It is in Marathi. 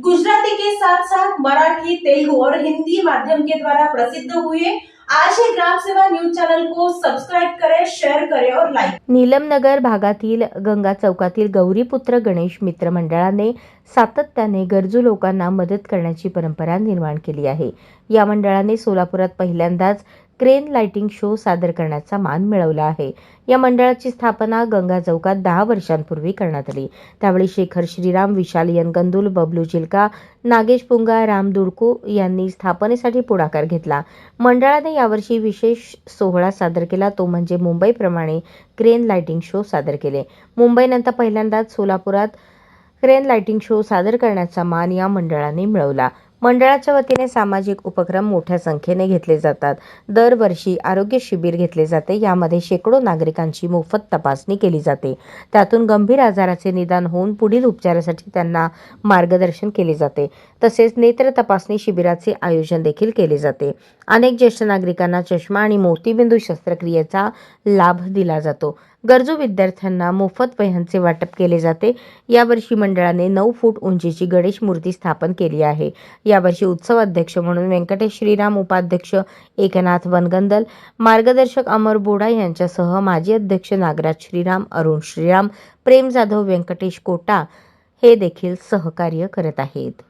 गुजराती के साथ साथ मराठी तेलुगु और हिंदी माध्यम के द्वारा प्रसिद्ध हुए आज ही ग्राम सेवा न्यूज चैनल को सब्सक्राइब करें शेयर करें और लाइक नीलमनगर भागातील गंगा चौकातील गौरीपुत्र गणेश मित्र मंडळाने सातत्याने गरजू लोकांना मदत करण्याची परंपरा निर्माण केली आहे. या मंडळाने सोलापुरात पहिल्यांदाच क्रेन लाइटिंग शो सादर करण्याचा मान मिळवला आहे. या मंडळाची स्थापना गंगा चौकात दहा वर्षांपूर्वी करण्यात आली. त्यावेळी शेखर श्रीराम विशाल यनगंदुल बबलू चिलका नागेश पुंगा राम दुडको यांनी स्थापनेसाठी पुढाकार घेतला. मंडळाने यावर्षी विशेष सोहळा सादर केला. तो म्हणजे मुंबईप्रमाणे क्रेन लाइटिंग शो सादर केले. मुंबईनंतर पहिल्यांदाच सोलापुरात क्रेन लाइटिंग शो सादर करण्याचा मान या मंडळाने मिळवला. मंडळाच्या वतीने सामाजिक उपक्रम मोठ्या संख्येने घेतले जातात. दरवर्षी आरोग्य शिबिर घेतले जाते. यामध्ये शेकडो नागरिकांची मोफत तपासणी केली जाते. त्यातून गंभीर आजाराचे निदान होऊन पुढील उपचारासाठी त्यांना मार्गदर्शन केले जाते. तसेच नेत्र तपासणी शिबिराचे आयोजन देखील केले जाते. अनेक ज्येष्ठ नागरिकांना चष्मा आणि मोतीबिंदू शस्त्रक्रियेचा लाभ दिला जातो. गरजू विद्यार्थ्यांना मोफत वह्यांचे वाटप केले जाते. यावर्षी मंडळाने नऊ फूट उंचीची गणेश मूर्ती स्थापन केली आहे. यावर्षी उत्सव अध्यक्ष म्हणून व्यंकटेश श्रीराम उपाध्यक्ष एकनाथ वनगंदल मार्गदर्शक अमर बोडा यांच्यासह माजी अध्यक्ष नागराज श्रीराम अरुण श्रीराम प्रेम जाधव व्यंकटेश कोटा हे देखील सहकार्य करत आहेत.